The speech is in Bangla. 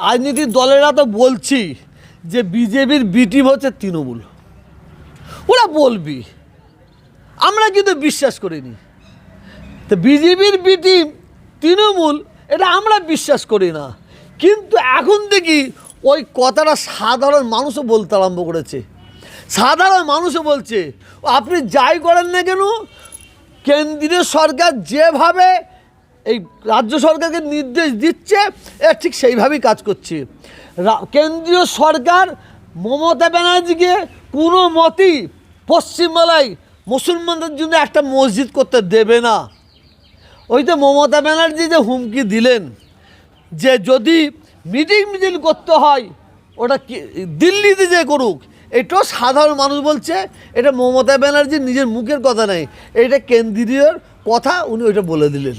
রাজনীতির দলেরা তো বলছি যে বিজেপির বি টিম হচ্ছে তৃণমূল। ওরা বলবি। আমরা কিন্তু বিশ্বাস করিনি। তো বিজেপির বি টিম তৃণমূল, এটা আমরা বিশ্বাস করি না। কিন্তু এখন দেখি ওই কথাটা সাধারণ মানুষও বলতে আরম্ভ করেছে। সাধারণ মানুষও বলছে, আপনি যাই করেন না কেন, কেন্দ্রীয় সরকার যেভাবে এই রাজ্য সরকারকে নির্দেশ দিচ্ছে এ ঠিক সেইভাবেই কাজ করছে। কেন্দ্রীয় সরকার মমতা ব্যানার্জিকে কোনো মতেই পশ্চিমবাংলায় মুসলমানদের জন্য একটা মসজিদ করতে দেবে না। ওই তো মমতা ব্যানার্জি যে হুমকি দিলেন, যে যদি মিটিং মিছিল করতে হয়, ওটা দিল্লিতে যে করুক, এটাও সাধারণ মানুষ বলছে, এটা মমতা ব্যানার্জির নিজের মুখের কথা নেই এটা কেন্দ্রীয় কথা, উনি ওইটা বলে দিলেন।